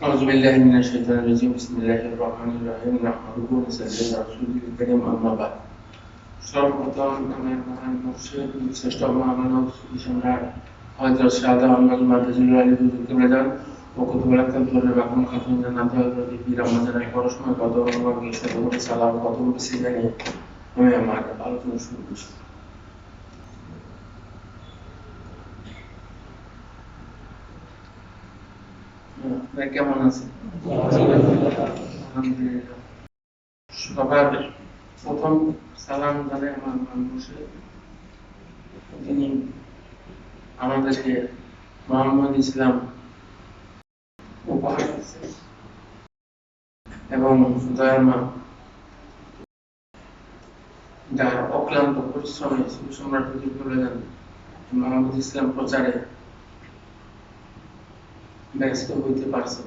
أعوذ بالله من الشيطان الرجيم بسم الله الرحمن الرحيم نحمده ونصلي على رسوله الكريم أما بعد সর্বপ্রথম আমার মহান মুর্শিদ শ্রেষ্ঠ মহামানব সুফি সম্রাট হযরত শাহদা আহমদ মাদাজুল আলী হুজুরকে প্রদান ও কুতুবুল আকাম তোরে বাকুম খাতুন জান্নাত হযরত বীর আমাদের পরস্ময় কত আমার গিয়ে কত সালাম কত বেশি জানি আমি আমার আলোচনা শুরু করছি আপনারা কেমন আলহামদুলিল্লাহ। সবার প্রথম সালাম জানাই আমার মানুষে তিনি আমাদেরকে মোহাম্মদ ইসলাম উপহার এবং দয়ার মা যার অক্লান্ত পরিশ্রমে সুসম্রাট করে যান মোহাম্মদ ইসলাম প্রচারে ব্যস্ত হইতে পারছে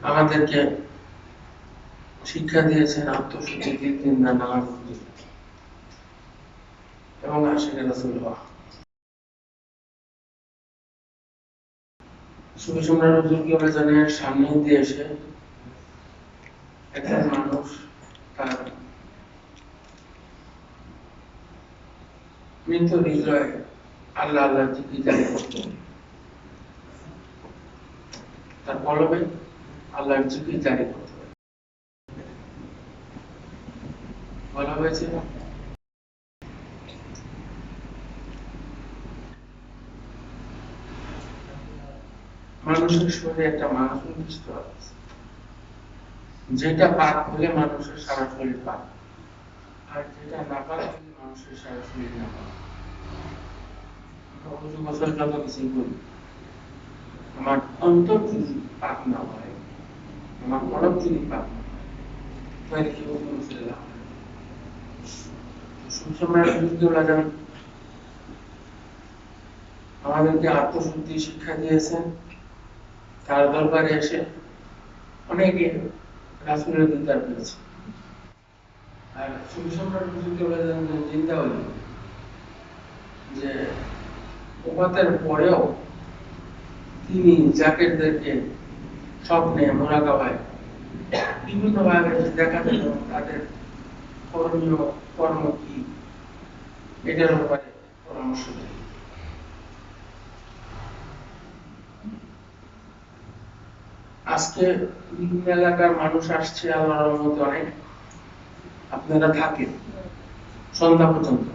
আমাদেরকে শিক্ষা দিয়েছেন আত্মশুদ্ধি তিন দিন না নামাজ এবং আশেখ রাসুল হওয়া সুসম্রাট হুজুরকে রাজনের সামনে দিয়ে এসে একজন মানুষ তার হৃদয় আল্লাহ আল্লাহ তার কলমে আল্লাহর জারি করত বলা হয়েছে মানুষের শরীরে একটা মানসিক স্তর আছে। যেটা পাক হলে মানুষের সারা শরীর পাক। আর যেটা মানুষের করি আমার অন্তর যদি পাক না হয় আমার কলম যদি পাক না হয় তাহলে কি আমাদেরকে আত্মশুদ্ধি শিক্ষা দিয়েছেন। তার দরবারে এসে অনেকে রাসুলের দিদার পেয়েছে আর সুসম্রাট হুজুরকে বলেছেন যে চিন্তা হলো যে ওপাতের পরেও তিনি জাকেরদেরকে স্বপ্নে মোরাকাবায় বিভিন্ন ভাবে দেখা দিল তাদের করণীয় কর্ম কি? এটার ব্যাপারে পরামর্শ দেয় আজকে বিভিন্ন এলাকার মানুষ আসছে আল্লাহর রহমতে অনেক। আপনারা থাকেন। সন্ধ্যা পর্যন্ত।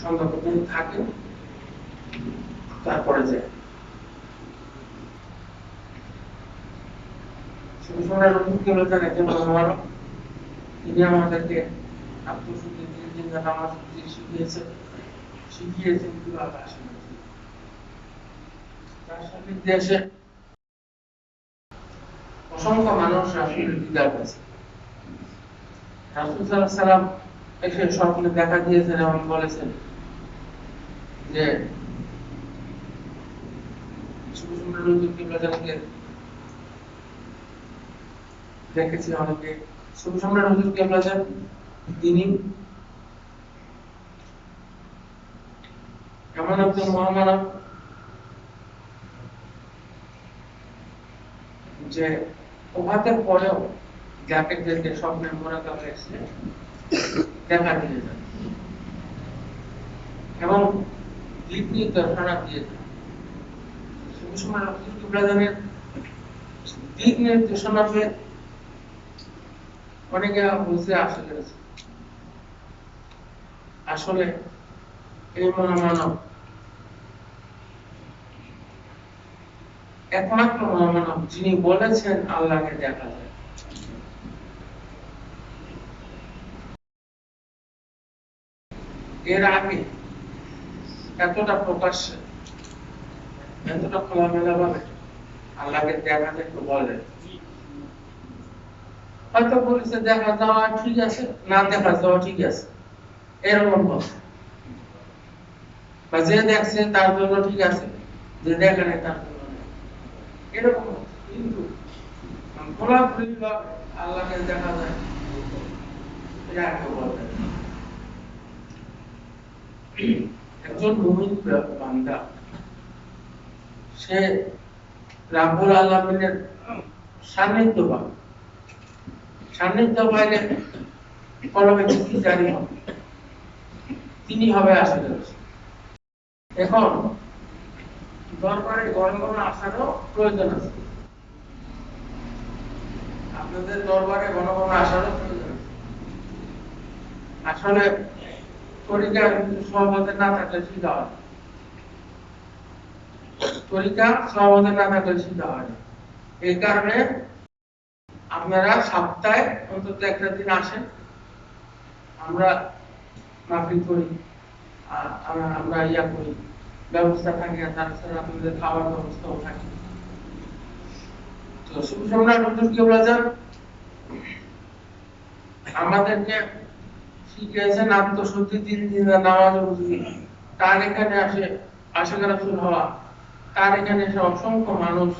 সন্ধ্যা পর্যন্ত থাকেন তারপরে যায় তিনি আমাদেরকে শিখিয়েছেন তার এসে অসংখ্য মানুষ রাসুলের দিদার পেয়েছে রাসুল এসে স্বপ্নে দেখা দিয়েছেন এবং বলেছেন যে দেখেছি অনেকে। হুজুর তিনি এমন একজন মহামানব যে প্রভাতের পরেও জ্যাকেটদেরকে স্বপ্নের মোড়াকা হয়েছে, দেখা দিয়ে যায় এবং দিক নির্দেশনা দিয়ে সময় দিক অনেকে বুঝতে আসে গেছে আসলে এই মহামানব একমাত্র মহামানব, যিনি বলেছেন আল্লাহকে দেখা যায়। এর আগে এতটা প্রকাশ্যে, এতটা খোলামেলা ভাবে আল্লাহকে দেখা দেখতে বলে। হয়তো বলেছে, দেখা যাওয়া ঠিক আছে, না দেখা যাওয়া ঠিক আছে। এরকম কথা। বা যে দেখছে তার জন্য ঠিক আছে, যে দেখে নাই তার জন্য এরকম কিন্তু ভাবে আল্লাহকে দেখা যায়। একজন বান্দা, সে রাব্বুল আলামিনের সান্নিধ্য পাবে সান্নিধ্য পাইলে কলমে জারি হবে তিনি হবে আসলে। এখন দরবারে ঘন ঘন আসারও প্রয়োজন আছে। আপনাদের দরবারে ঘন ঘন আসারও আসলে তরিকা সহমতে না থাকলে শিখা হয় তরিকা সহমতে না থাকলে শিখা হয় এই কারণে আপনারা সপ্তাহে অন্তত একটা দিন আসেন। আমরা মাফিক করি আমরা ইয়া করি। ব্যবস্থা থাকে আর তাছাড়া আপনাদের খাওয়ার ব্যবস্থাও থাকে। তো সুসম্রাট হুজুর কি বলেছেন আমাদেরকে শিখিয়েছেন আত্মশুদ্ধি দিন দিন নামাজ বুঝি তার এখানে আসে আশেখ রাসুল হওয়া? তার এখানে এসে অসংখ্য মানুষ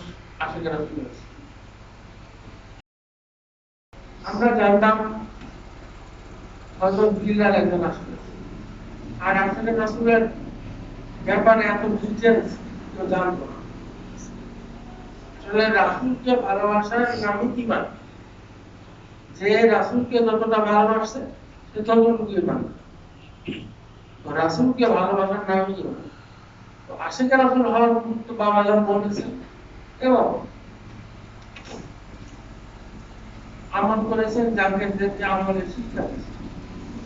আশেখ রাসুল হয়েছে? আমরা জানতাম হয়তো বিল্লাল একজন আসলে আর আসলে রাসুলের ব্যাপারে এত ডিটেলস কেউ জানতো না। আসলে রাসুলকে ভালোবাসার নামই কি মানে? যে রাসুলকে যতটা ভালোবাসছে সে ততটুকুই মানে। তো রাসুলকে ভালোবাসার নামই কি মানে? তো আশেখ রাসুল হওয়ার গুরুত্ব বাবা যান বলেছেন, এবং আমল করেছেন জানকে আমলের শিক্ষা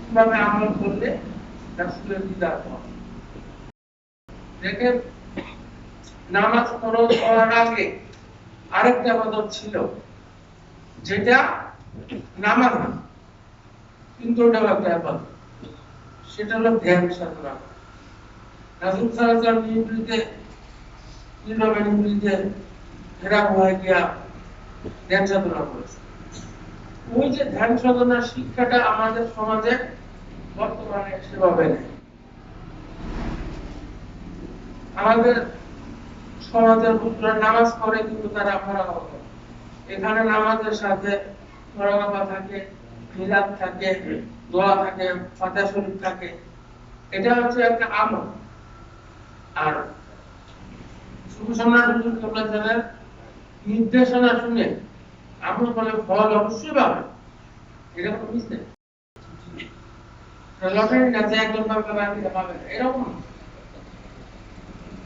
কীভাবে আমল করলে রাসুলের দিদার পাওয়া দেখেন, নামাজ ফরজ করার আগে আরেকটা আবাদত ছিল, যেটা নামাজ কিন্তু সেটা হলো ধ্যান সাধনা। হেরা গিয়া ধ্যান ওই যে ধ্যান সাধনার শিক্ষাটা আমাদের সমাজে বর্তমানে সেভাবে নেই। আমাদের সমাজের পুত্ররা নামাজ পড়ে, কিন্তু তারা করে এখানে নামাজের সাথে মোরাকাবা থাকে মিলাদ থাকে, দোয়া থাকে, ফাতিহা শরীফ থাকে। এটা হচ্ছে একটা আমল। আর শুধু সম্রাট হুজুর কেবলা জানেন নির্দেশনা শুনে আমল করলে ফল অবশ্যই পাবে। এটা কোনো নেই লটারি না যে একজন পাবে এরকম।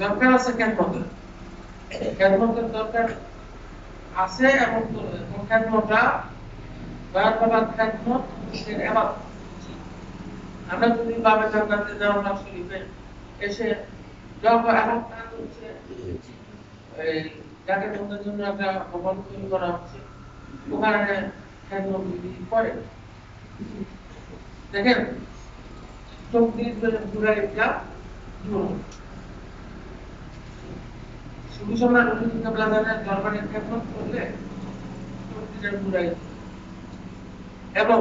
দরকার আছে খেদমতের খেদমতের দরকার আছে এবং এবং খেদমতটা দয়ার বাবার খেদমত এর এবাদত। আমরা যদি বাবা জান্নাতে যাওয়া শরীফে এসে যখন এখন কাজ হচ্ছে এই যাকে বন্ধুর জন্য একটা ভবন তৈরি করা হচ্ছে, ওখানে খেদমত বিধি করে। দেখেন, চোখ দিয়ে ঘুরে একটা দূর শুধু সম্রাট রবীন্দ্র প্লাজানের দরবারে খেদমত করলে এবং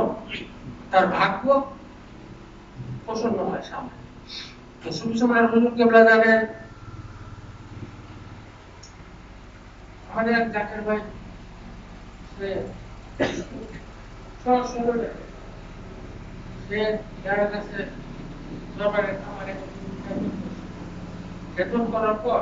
তার ভাগ্য প্রসন্ন হয় সামনে। তো শুধু সম্রাট রবীন্দ্র প্লাজানের আমাদের জাকের ভাই, সে সহজ সে যারা কাছে দরবারে খামারে বেতন করার পর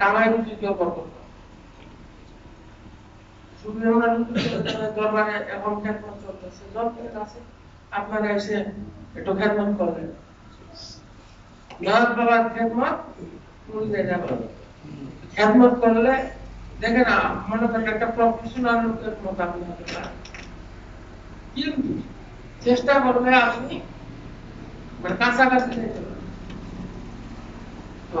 কামাই রুচিকেও বরকত পাবেন শুধু আমরা দরবারে এখন কেন চলতেছে আছে, আপনারা এসে একটু খেদমত খেদমত খেদমত করলে, দেখেন মনে একটা। কিন্তু চেষ্টা করবে আপনি মানে কাছাকাছি। তো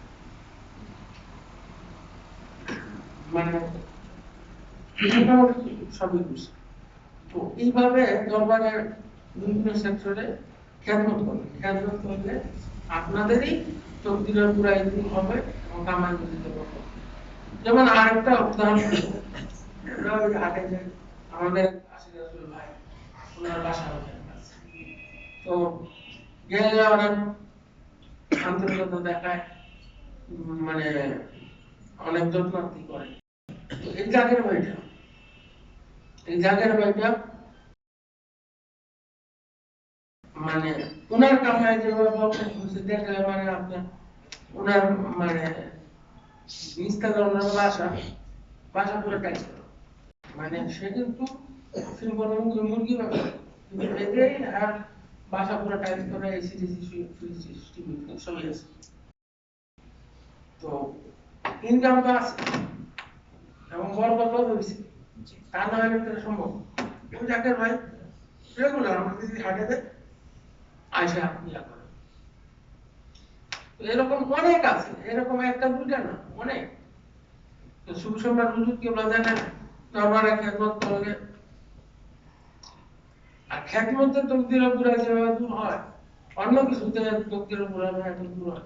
মানে তো এইভাবে দরবারের বিভিন্ন সেক্টরে খেদমত করবে। করলে আপনাদেরই হবে এবং পারবে। যেমন আরেকটা উদাহরণ আমাদের ভাই, ওনার বাসা তো গেলে অনেক আন্তরিকতা দেখায় মানে অনেক যত্নার্থী করে। জাগের এই জাগের বাড়িটা মানে ওনার কামায় যেভাবে দেখলে মানে আপনার ওনার মানে ওনার বাসা বাসা পুরো ট্যাক্স মানে সে কিন্তু মুরগি এটাই আর বাসা পুরো টাইলস করে এসি টিভি সবই আছে তো ইনকাম তো আছে। এবং বড় কত হয়েছে। তা না হলে তো সম্ভব। ওই জাকের ভাই, রেগুলার আমাদের যদি হাটে দেয় আয়সা ইয়া করেন। তো এরকম অনেক আছে, এরকম একটা দুইটা না, অনেক। তো শুভ সম্রাট হুজুর কি বলা জানেন? দরবারে খেদমত করলে। আর খ্যাতমতের তকদির পুরা যেভাবে দূর হয়, অন্য কিছুতে তকদির পুরা দূর হয়।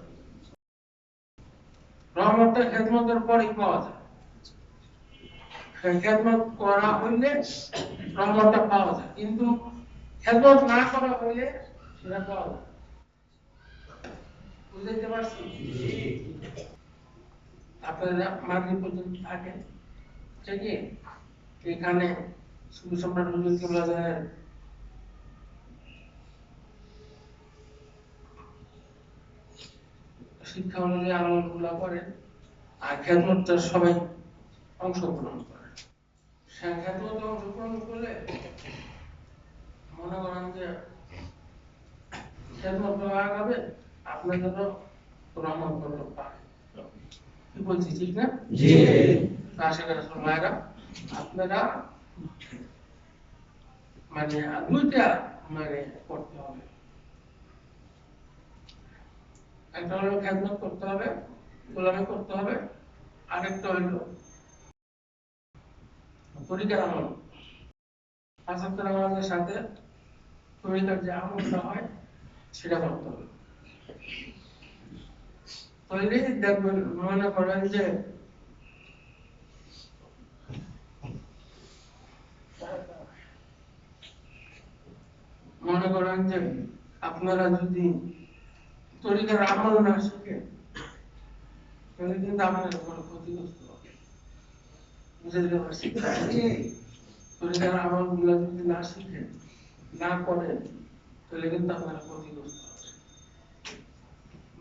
রহমতটা খেদমতের পরেই পাওয়া যায়। খেদমত করা হইলে রহমতটা পাওয়া যায়। কিন্তু না করা হইলে সেটা পাওয়া যায় এখানে সম্রাট শিক্ষা অনুযায়ী আমল করেন। আর খেদমতটা সবাই অংশগ্রহণ করে। অংশগ্রহণ করলে মনে করেন যে কি বলছি ঠিক না। আশা আপনারা মানে দুইটা মানে করতে হবে একটা হলো খেদমত করতে হবে, গোলামি করতে হবে, আরেকটা হলো তরিকার আমল সাথে তরিকার যে আমলটা হয়, সেটা করতে হবে। তৈরি দেখবেন, মনে করেন যে মনে করেন যে আপনারা যদি তরিকার আমল না শিখেন, তাহলে কিন্তু আমাদের ক্ষতিগ্রস্ত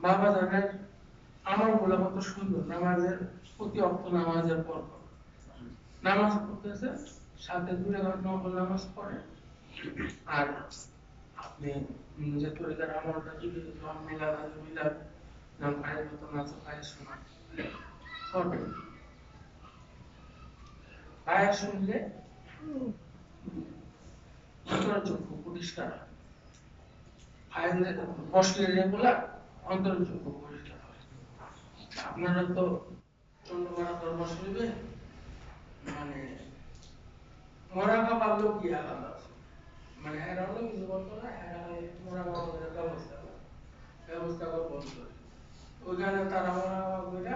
বাবা জানের আমলগুলো কত সুন্দর নামাজের প্রতি অর্থ নামাজের পর। নামাজ পড়তেছে সাথে দূরে নকল নামাজ পড়ে। আর আপনি নিজের তরিকার আমলটা যদি মিলাদ মিলাদ যখন পায়ের মতো নাচ, পায়ের শোনা করবেন পায়ের শুনলে? অন্তরচক্ষু পরিষ্কার বসলে রেগুলার অন্তরচক্ষু পরিষ্কার আপনারা তো কারও ধর্ম শুনবে মানে মরা পারলেও কি আলাদা আছে? মানে এরা হলো কিছু বলতো না? এরা মরা বাবার ব্যবস্থা ব্যবস্থা করে বলতো ওইখানে তারা মরা কইরা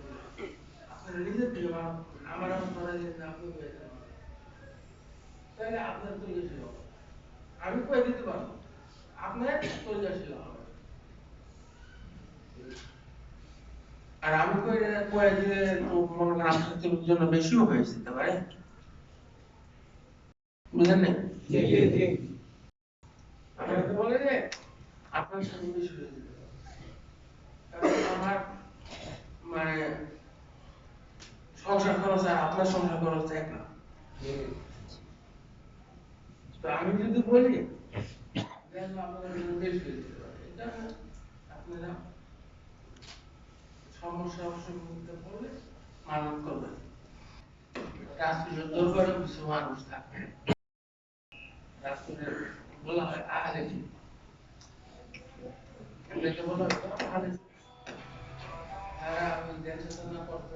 আমি কয়ে দিতে পারব। আপনার তৈরিশীল হবে আর আমি কয়ে কয়ে দিলে মনে করেন আপনার জন্য বেশিও হয়ে যেতে পারে। বুঝলেন না আমাকে বলে যে আপনার সঙ্গে বেশি হয়ে যেতে পারে। আমার মানে সংসার খরচ আর আপনার সংসার খরচ এক না। তো আমি যদি বলি আপনার সমস্যা অসুবিধা মানব করবেন। রাষ্ট্রীয় দরবারে কিছু মানুষ থাকে। রাষ্ট্রের বলা হয় কি বলা হয় তারা আমি করতো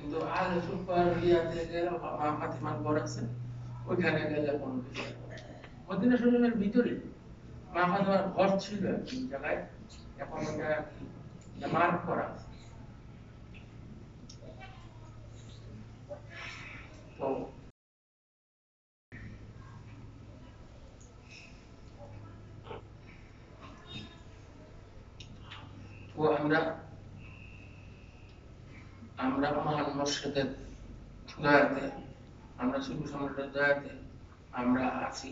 কিন্তু গেলে পর আছে, ওইখানে গেলে মদিনা শরীফের ভিতরে মা ফাতেমার ঘর ছিল জায়গায়, এখন ওটা মার্ক করা আছে। তো আমরা মহান দয়াতে আমরা শুভ সম্রাটের দয়াতে আমরা আছি।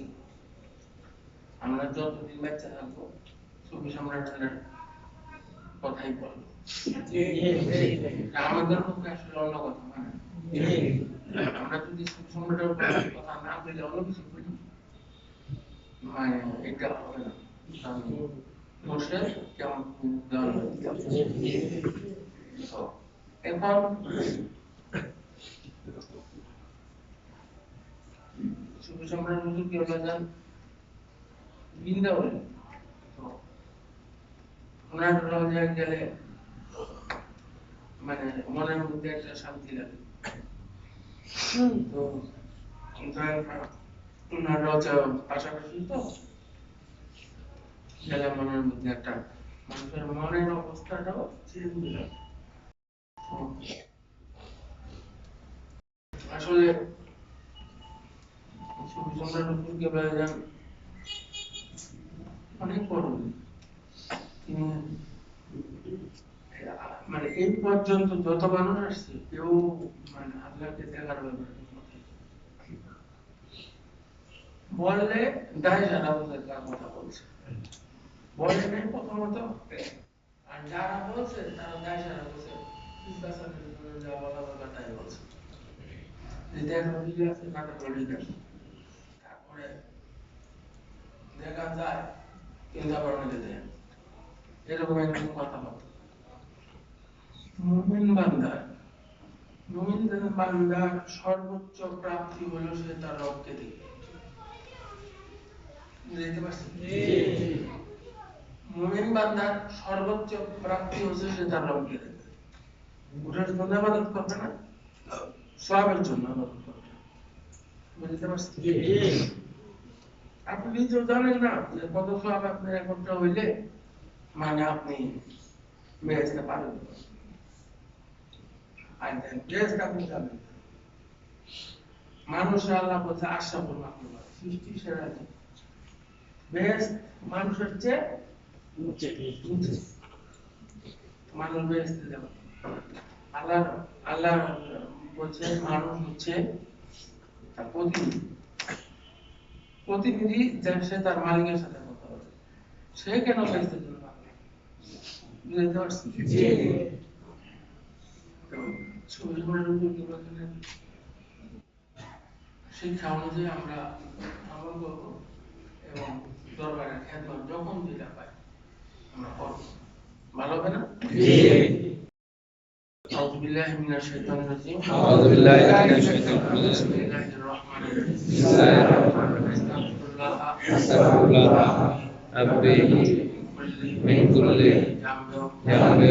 আমরা যতদিন বেঁচে থাকব শুভ সম্রাটের কথাই বলব। আমাদের পক্ষে আসলে অন্য কথা মানে আমরা যদি শুভ সম্রাটের কথা না বলে অন্য কিছু বলি মানে এটা হবে না। কারণ কেমন? এখন শুভ সম্রাট হুজুর কি হলো যান বৃন্দাবনে ওনার গেলে মানে মনের মধ্যে একটা শান্তি লাগে। তো পাশাপাশি তো গেলে মনের মধ্যে একটা মানুষের মনের অবস্থাটাও আসলে মানে এই পর্যন্ত যত মানুষ আসছে কেউ মানে আল্লাহকে দেখার ব্যাপারে বললে দায় তার কথা বলছে বলে প্রথমত আর যারা বলছে তারা দায় সারা বলছে যা তাই বলছে। যেটা একটা ভিডিও আছে বলি তারপরে দেখা যায় এরকম কথা মুমিন বান্দার মুমিন বান্দার সর্বোচ্চ প্রাপ্তি হলো সে তার রবকে দেখে। বুঝতে পারছেন মুমিন বান্দার সর্বোচ্চ প্রাপ্তি হচ্ছে সে তার রবকে দেখে। ওটার জন্য আবাদত করবে না? সবের জন্য আবাদত করবে। বুঝতে পারছেন? আপনি নিজেও জানেন না যে কত সব আপনার একত্র হইলে মানে আপনি বেহেস্তে যাবেন মানুষ আল্লাহ বলছে, আশা সৃষ্টি সেরা মানুষের চেয়ে। মানুষ আল্লাহ আল্লাহ বলছে, মানুষ হচ্ছে প্রতিনিধি যে সে তার মালিকের সাথে কথা বলে সে কেন বেহেস্তের জন্য পাবে বুঝতে পারছি শিক্ষা অনুযায়ী আমরা আমল করব এবং দরবারের খেদমত যখন যেটা পাই আমরা করব ভালো হবে না أعوذ بالله من الشيطان الرجيم أعوذ بالله من الشيطان الرجيم. بسم الله الرحمن الرحيم بسم الله الرحمن الرحيم. أستغفر الله أستغفر الله ربي من كل ذنب ذنب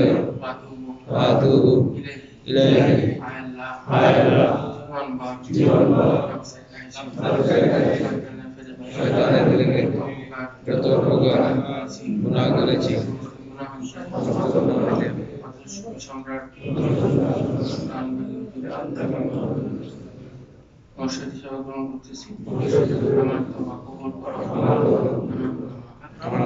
وأتوب وأتوب إليه إليه على على জীবনভর জীবনভর নফসের কাহিনী, নফসের কাহিনী, শয়তানের ফেরেবা, শয়তানের ফেরেবা, অহংকার, যত প্রকার করেছি, গুনাহ করেছি, গুনাহ হইতে, হইতে, অদৃশ্য সম্রাট মর্ষদ হিসাবে গ্রহণ করতেছি আমার তোমা